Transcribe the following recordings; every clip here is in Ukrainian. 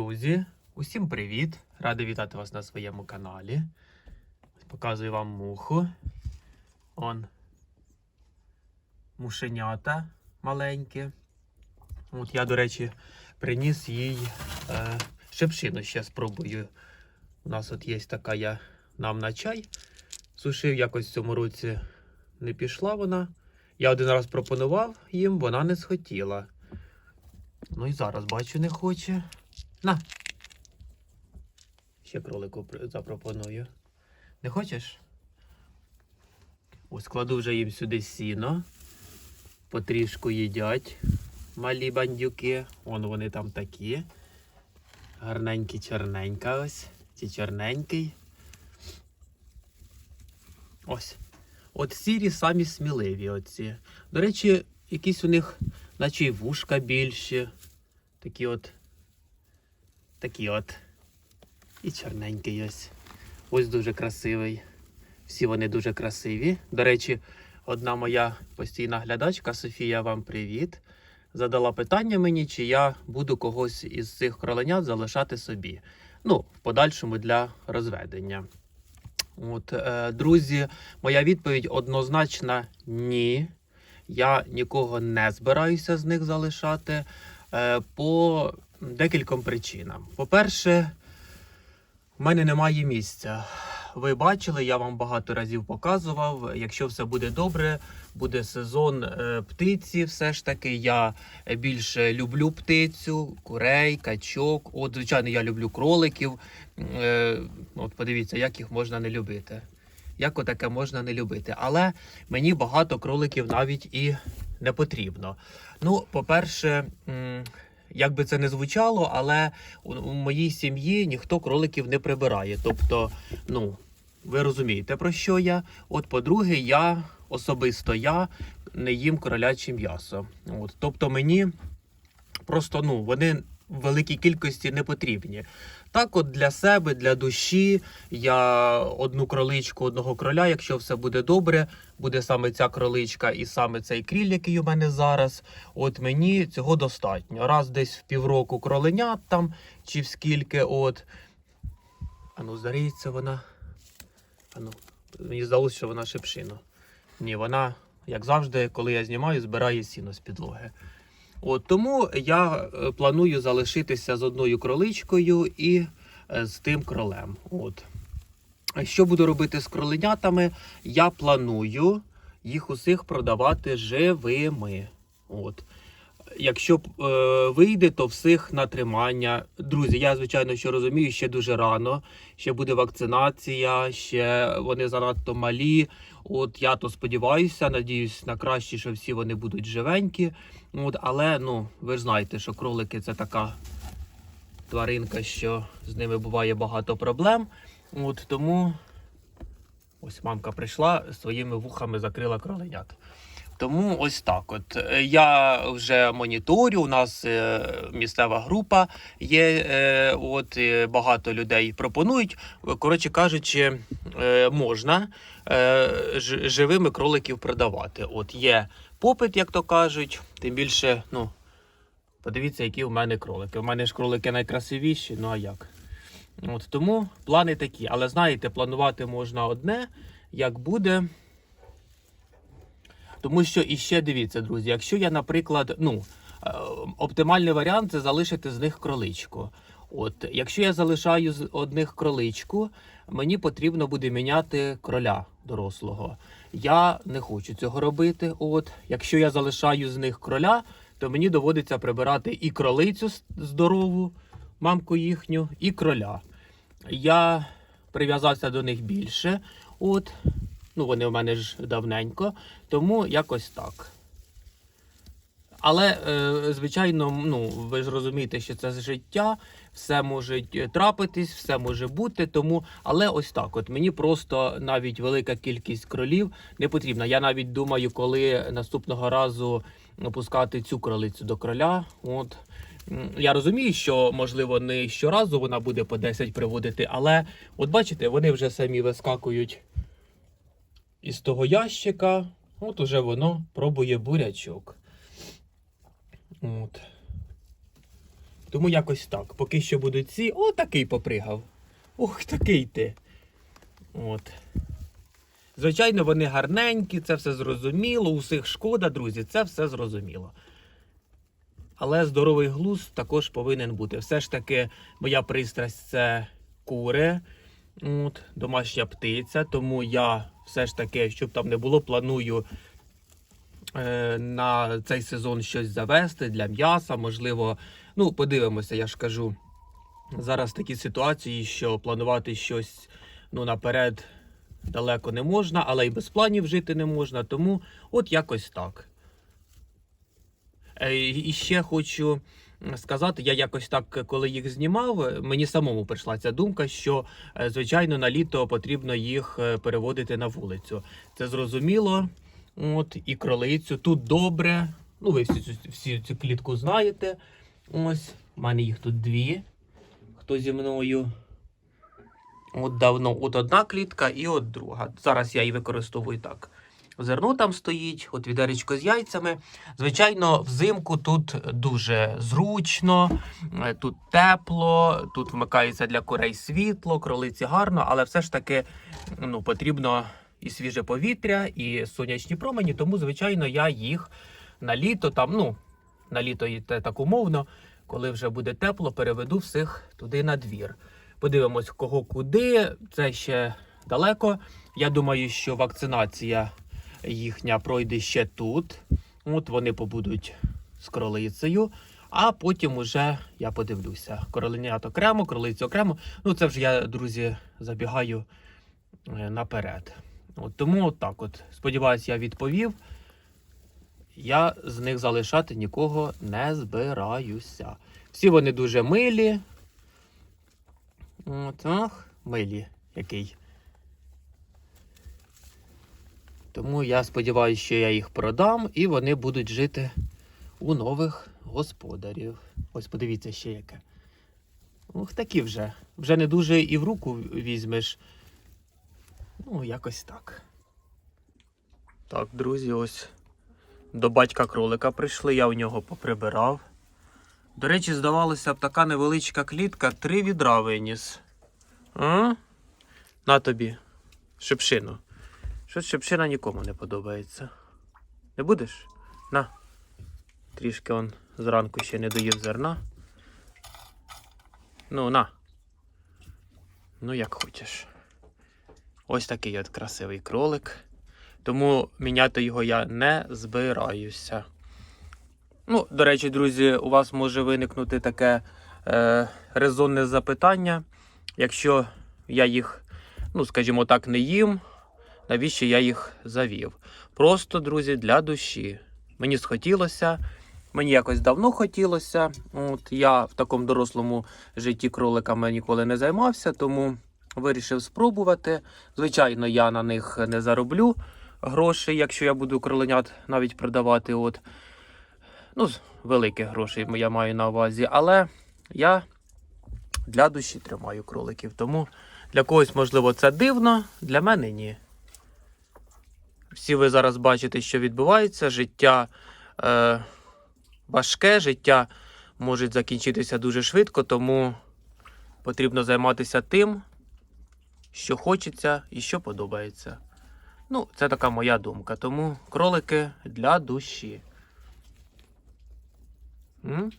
Друзі, усім привіт! Радий вітати вас на своєму каналі. Показую вам муху. Он мушенята маленькі. От я, до речі, приніс їй е, шепшину ще спробую. У нас от є така я нам на чай. Сушив якось в цьому році не пішла вона. Я один раз пропонував їм, вона не схотіла. Ну і зараз бачу, не хоче. На. Ще кролику запропоную. Не хочеш? Ось кладу вже їм сюди сіно. Потрішку їдять малі бандюки. Вон вони там такі. Гарненькі, чорненька ось. Ці чорненький. Ось. От сірі самі сміливі оці. До речі, якісь у них, наче й вушка більші. Такі от. Такі от. І чорненький ось. Ось дуже красивий. Всі вони дуже красиві. До речі, одна моя постійна глядачка Софія, вам привіт. Задала питання мені, чи я буду когось із цих кроленят залишати собі. Ну, в подальшому для розведення. От, е, друзі, моя відповідь однозначна ні. Я нікого не збираюся з них залишати е, по декільком причинам. По-перше, в мене немає місця. Ви бачили, я вам багато разів показував. Якщо все буде добре, буде сезон е, птиці. Все ж таки, я більше люблю птицю, курей, качок. От, звичайно, я люблю кроликів. Е, От подивіться, як їх можна не любити. Як отаке можна не любити. Але мені багато кроликів навіть і не потрібно. Ну, по-перше, як би це не звучало, але у, моїй сім'ї ніхто кроликів не прибирає. Тобто, ну, ви розумієте, про що я. От, по-друге, я особисто я не їм кроляче м'ясо. От, тобто мені просто ну, вони в великій кількості не потрібні. Так, от для себе, для душі, я одну кроличку, одного кроля, якщо все буде добре, буде саме ця кроличка і саме цей кріль, який у мене зараз. От мені цього достатньо. Раз десь в півроку кроленят там, чи в скільки, от. Ану, здається, вона. Ану, мені здалося, що вона шепшина. Ні, вона, як завжди, коли я знімаю, збирає сіно з підлоги. От тому я е, планую залишитися з одною кроличкою і е, з тим кролем. От. Що буду робити з кроленятами? Я планую їх усіх продавати живими. От. Якщо е, вийде, то всіх на тримання. Друзі, я звичайно що розумію, ще дуже рано. Ще буде вакцинація, ще вони занадто малі. От я то сподіваюся, надіюсь на краще, що всі вони будуть живенькі. От, але ну, ви ж знаєте, що кролики це така тваринка, що з ними буває багато проблем. От тому ось мамка прийшла своїми вухами закрила кроленят. Тому ось так. От Е, я вже моніторю. У нас е, місцева група є. Е, от багато людей пропонують. Коротше кажучи, можна живими кроликів продавати. От є попит, як то кажуть. Тим більше, ну подивіться, які у мене кролики. У мене ж кролики найкрасивіші. Ну а як? От тому плани такі. Але знаєте, планувати можна одне, як буде. Тому що іще дивіться, друзі, якщо я, наприклад, ну, е, оптимальний варіант це залишити з них кроличку. От, якщо я залишаю з одних кроличку, мені потрібно буде міняти кроля дорослого. Я не хочу цього робити. От, якщо я залишаю з них кроля, то мені доводиться прибирати і кролицю здорову, мамку їхню, і кроля. Я прив'язався до них більше. От, ну вони у мене ж давненько, тому якось так. Але, е, звичайно, ну, ви ж розумієте, що це життя, все може е, трапитись, все може бути. Тому, але ось так, от мені просто навіть велика кількість кролів не потрібна. Я навіть думаю, коли наступного разу пускати цю кролицю до кроля. От я розумію, що можливо не щоразу вона буде по 10 приводити, але от бачите, вони вже самі вискакують із того ящика. От уже воно пробує бурячок. От. Тому якось так. Поки що будуть ці. О, такий попригав. Ох, такий ти. От. Звичайно, вони гарненькі, це все зрозуміло. Усіх шкода, друзі, це все зрозуміло. Але здоровий глузд також повинен бути. Все ж таки, моя пристрасть це кури, от, домашня птиця. Тому я все ж таки, щоб там не було, планую е, на цей сезон щось завести для м'яса. Можливо, ну, подивимося, я ж кажу. Зараз такі ситуації, що планувати щось ну, наперед далеко не можна, але й без планів жити не можна. Тому от якось так. Е, І ще хочу сказати, я якось так, коли їх знімав, мені самому прийшла ця думка, що е, звичайно на літо потрібно їх е, переводити на вулицю. Це зрозуміло. От і кролицю тут добре. Ну, ви всі всі цю клітку знаєте. Ось, у мене їх тут дві. Хто зі мною? От давно, от одна клітка і от друга. Зараз я її використовую так. Зерно там стоїть, от відеречко з яйцями. Звичайно, взимку тут дуже зручно, е, тут тепло, тут вмикається для курей світло, кролиці гарно, але все ж таки ну, потрібно і свіже повітря, і сонячні промені. Тому, звичайно, я їх на літо там, ну, на літо і так умовно, коли вже буде тепло, переведу всіх туди на двір. Подивимось, кого куди. Це ще далеко. Я думаю, що вакцинація їхня пройде ще тут. От вони побудуть з кролицею. А потім уже я подивлюся. Короленят окремо, кролицю окремо. Ну, це вже я, друзі, забігаю е, наперед. От тому от так от. Сподіваюсь, я відповів. Я з них залишати нікого не збираюся. Всі вони дуже милі. От, милі який. Тому я сподіваюся, що я їх продам і вони будуть жити у нових господарів. Ось подивіться ще яке. Ох, такі вже. Вже не дуже і в руку візьмеш. Ну, якось так. Так, друзі, ось до батька кролика прийшли, я у нього поприбирав. До речі, здавалося б, така невеличка клітка, три відра виніс. А? На тобі, шипшину. Щось шипшина нікому не подобається. Не будеш? На. Трішки он зранку ще не доїв зерна. Ну, на. Ну, як хочеш. Ось такий от красивий кролик. Тому міняти його я не збираюся. Ну, до речі, друзі, у вас може виникнути таке е, резонне запитання. Якщо я їх, ну, скажімо так, не їм, навіщо я їх завів? Просто, друзі, для душі. Мені схотілося, мені якось давно хотілося. От Я в такому дорослому житті кроликами ніколи не займався, тому вирішив спробувати. Звичайно, я на них не зароблю грошей, якщо я буду кроленят навіть продавати. От. Ну, великих грошей я маю на увазі, але я для душі тримаю кроликів. Тому для когось, можливо, це дивно, для мене ні. Всі ви зараз бачите, що відбувається. Життя е, важке, життя може закінчитися дуже швидко, тому потрібно займатися тим, що хочеться і що подобається. Ну, це така моя думка. Тому кролики для душі. М?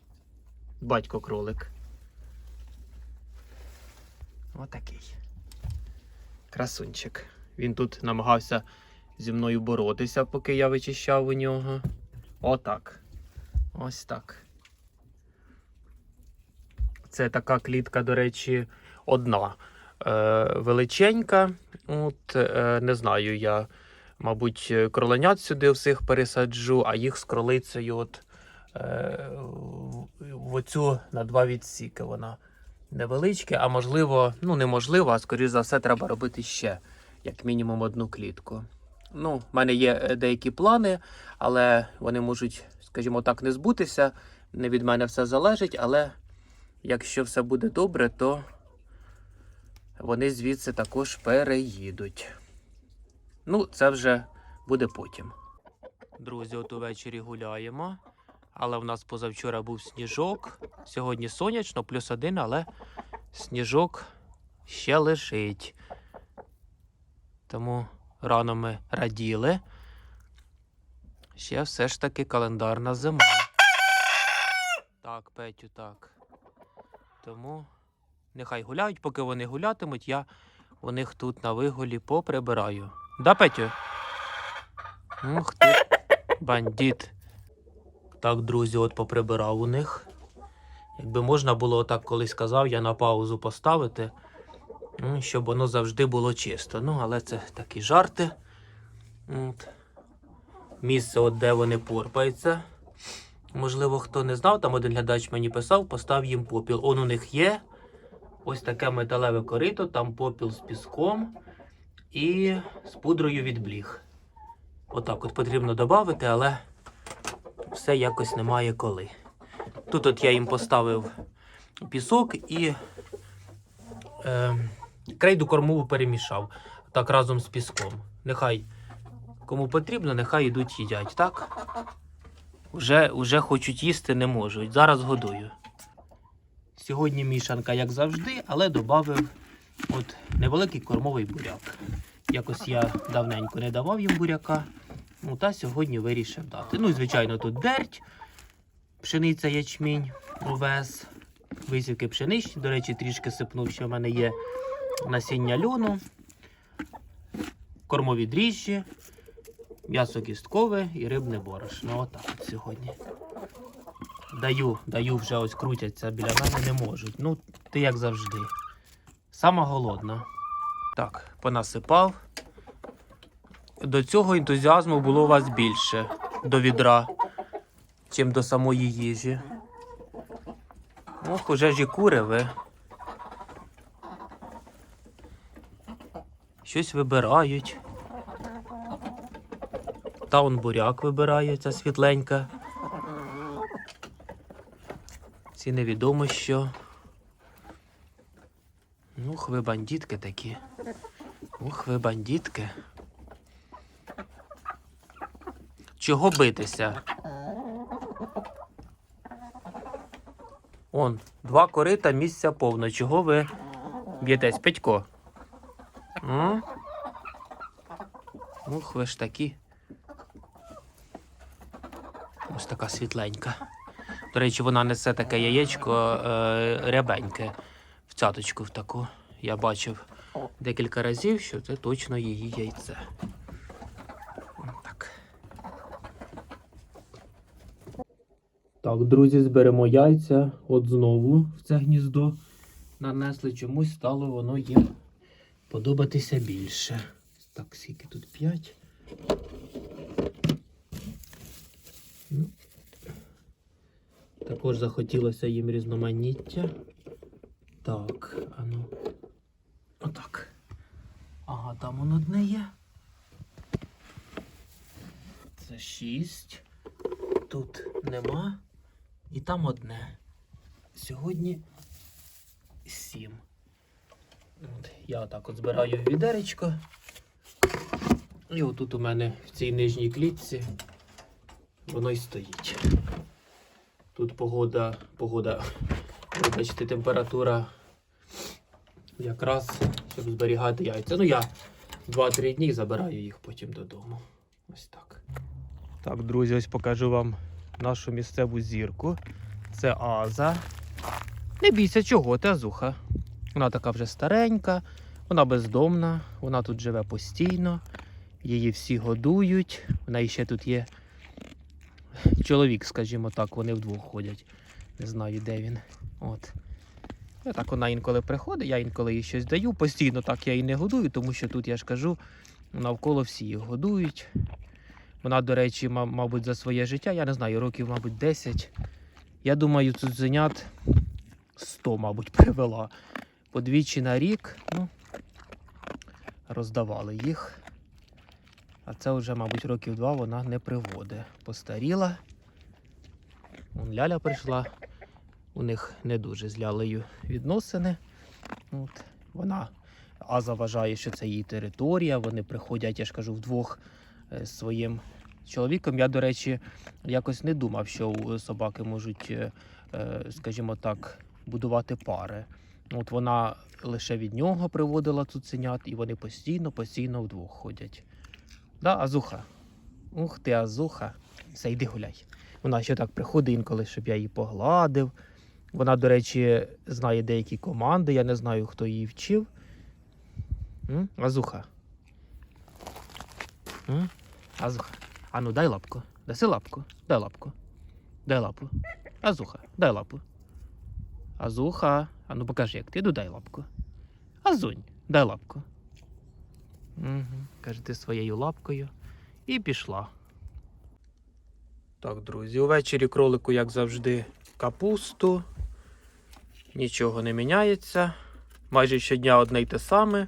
Батько кролик. Отакий. Красунчик. Він тут намагався зі мною боротися, поки я вичищав у нього. Отак. Ось так. Це така клітка, до речі, одна. Е, величенька. От, е, не знаю, я, мабуть, кроленят сюди всіх пересаджу, а їх з кролицею от, е, в- оцю на два відсіки вона невеличке, а можливо, ну неможливо, а скоріш за все, треба робити ще, як мінімум, одну клітку. Ну, в мене є е, деякі плани, але вони можуть, скажімо так, не збутися. Не від мене все залежить, але якщо все буде добре, то вони звідси також переїдуть. Ну, це вже буде потім. Друзі, от увечері гуляємо. Але в нас позавчора був сніжок. Сьогодні сонячно, плюс один, але сніжок ще лежить. Тому рано ми раділи. Ще все ж таки календарна зима. Так, Петю, так. Тому нехай гуляють, поки вони гулятимуть, я у них тут на виголі поприбираю. Да, Петю? Ух ти, бандит. Так, друзі, от поприбирав у них. Якби можна було, так колись казав, я на паузу поставити, щоб воно завжди було чисто. Ну, але це такі жарти. От. Місце, от де вони порпаються. Можливо, хто не знав, там один глядач мені писав, постав їм попіл. Он у них є. Ось таке металеве корито, там попіл з піском і з пудрою від бліг. Отак от потрібно додати, але все якось немає коли. Тут от я їм поставив пісок і е, крейду кормову перемішав. Так разом з піском. Нехай кому потрібно, нехай йдуть їдять, так? Уже, уже хочуть їсти, не можуть. Зараз годую. Сьогодні мішанка, як завжди, але додав от невеликий кормовий буряк. Якось я давненько не давав їм буряка. Ну, та сьогодні вирішив дати. Ну звичайно, тут дерть, пшениця, ячмінь, овес, висівки пшеничні. До речі, трішки сипнув, що в мене є насіння льону, кормові дріжджі, м'ясо кісткове і рибне борошно. Отак от сьогодні. Даю, даю вже ось крутяться біля мене не можуть. Ну, ти як завжди. Сама голодна. Так, понасипав. До цього ентузіазму було у вас більше до відра, чим до самої їжі. Ох, уже ж і кури ви. Щось вибирають. Та он буряк вибирає, ця світленька. Ці невідомо що. Ух, ви бандитки такі. Ух, ви бандитки. Чого битися? Он, два корита, місця повно. Чого ви б'єтесь, Петько? М? Ух, ви ж такі. Ось така світленька. До речі, вона несе таке яєчко е, рябеньке в цяточку в таку. Я бачив декілька разів, що це точно її яйце. Так. Так, друзі, зберемо яйця. От знову в це гніздо нанесли. Чомусь стало воно їм подобатися більше. Так, скільки тут 5. Також захотілося їм різноманіття. Так, а ну. Отак. Ага, там воно одне є. Це шість. Тут нема. І там одне. Сьогодні сім. От, я отак от збираю в відеречко. І отут у мене в цій нижній клітці воно й стоїть. Тут погода, погода, вибачте, температура якраз, щоб зберігати яйця. Ну, я 2-3 дні забираю їх потім додому. Ось так. Так, друзі, ось покажу вам нашу місцеву зірку. Це Аза. Не бійся чого, ти Азуха. Вона така вже старенька, вона бездомна, вона тут живе постійно, її всі годують. В неї ще тут є чоловік, скажімо так, вони вдвох ходять. Не знаю, де він. От. І так вона інколи приходить, я інколи їй щось даю. Постійно так я її не годую, тому що тут я ж кажу, навколо всі їх годують. Вона, до речі, мабуть, за своє життя, я не знаю, років, мабуть, 10. Я думаю, цуценят 100, мабуть, привела. Подвічі на рік, ну, роздавали їх. А це вже, мабуть, років два вона не приводить. Постаріла. Вон Ляля прийшла. У них не дуже з лялею відносини. От. Вона Аза вважає, що це її територія. Вони приходять, я ж кажу, вдвох е, з своїм чоловіком я, до речі, якось не думав, що собаки можуть, е, е, скажімо так, будувати пари. От вона лише від нього приводила цуценят, і вони постійно, постійно вдвох ходять. Да, Азуха? Ух ти, Азуха. Все, йди гуляй. Вона ще так приходить інколи, щоб я її погладив. Вона, до речі, знає деякі команди, я не знаю, хто її вчив. М? Азуха. М? Азуха. А ну дай лапку. Даси лапку. Дай лапку. Дай лапу. Азуха, дай лапу. Азуха. А ну покажи, як ти. Ну дай лапку. Азунь, дай лапку. Угу. Каже, ти своєю лапкою. І пішла. Так, друзі, увечері кролику, як завжди, капусту. Нічого не міняється. Майже щодня одне й те саме.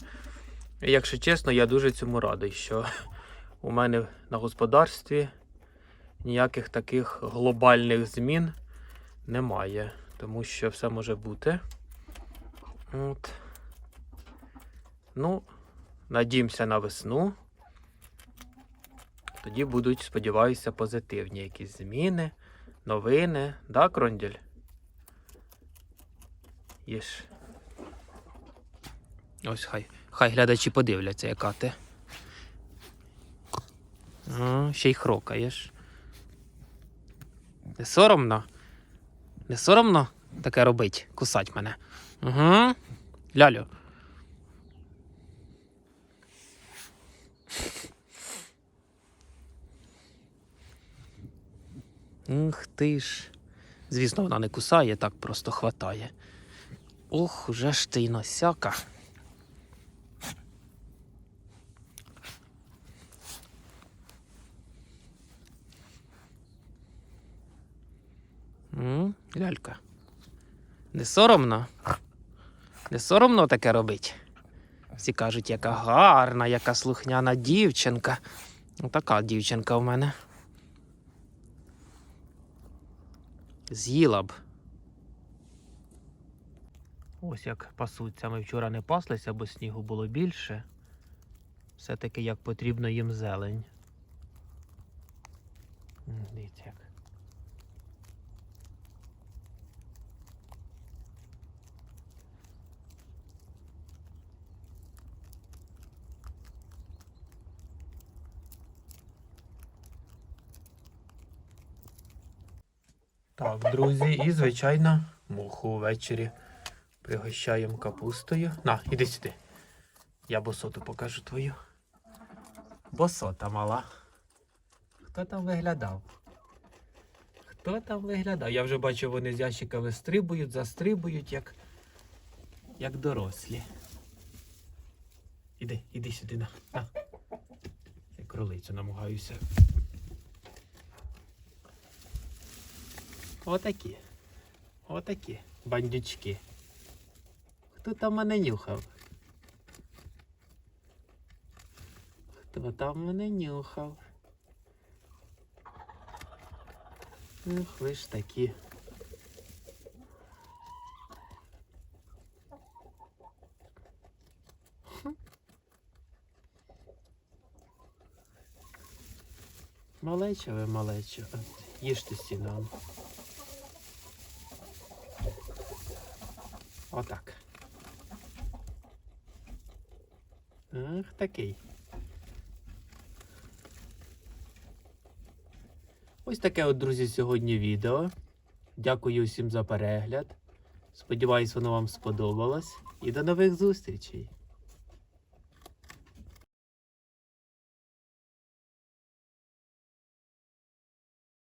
І, Якщо чесно, я дуже цьому радий, що у мене на господарстві ніяких таких глобальних змін немає. Тому що все може бути. От. Ну, надіємося на весну. Тоді будуть, сподіваюся, позитивні якісь зміни, новини. Да, Кронділь? Їж. Ось хай. Хай глядачі подивляться, яка ти. А, ще й хрокаєш. Не соромно? Не соромно таке робить, кусать мене. Угу. Лялю. Ух ти ж. Звісно, вона не кусає, так просто хватає. Ох, уже ж ти й носяка. Лялька. Не соромно? Не соромно таке робить? Всі кажуть, яка гарна, яка слухняна дівчинка. Ну, така дівчинка в мене. З'їла б. Ось як пасуться. Ми вчора не паслися, бо снігу було більше. Все-таки як потрібно їм зелень. Дивіться як. Так, друзі, і звичайно, муху ввечері пригощаємо капустою. На, іди сюди. Я босоту покажу твою. Босота мала. Хто там виглядав? Хто там виглядав? Я вже бачу, вони з ящика вистрибують, застрибують, як, як дорослі. Іди, іди сюди, на. на. Я кролицю намагаюся. Отакі. Отакі бандючки. Хто там мене нюхав? Хто там мене нюхав? Ох, ви ж такі. Малеча ви малеча. Їжте сіном. Отак. Ах, такий. Ось таке от, друзі, сьогодні відео. Дякую всім за перегляд. Сподіваюсь, воно вам сподобалось. І до нових зустрічей!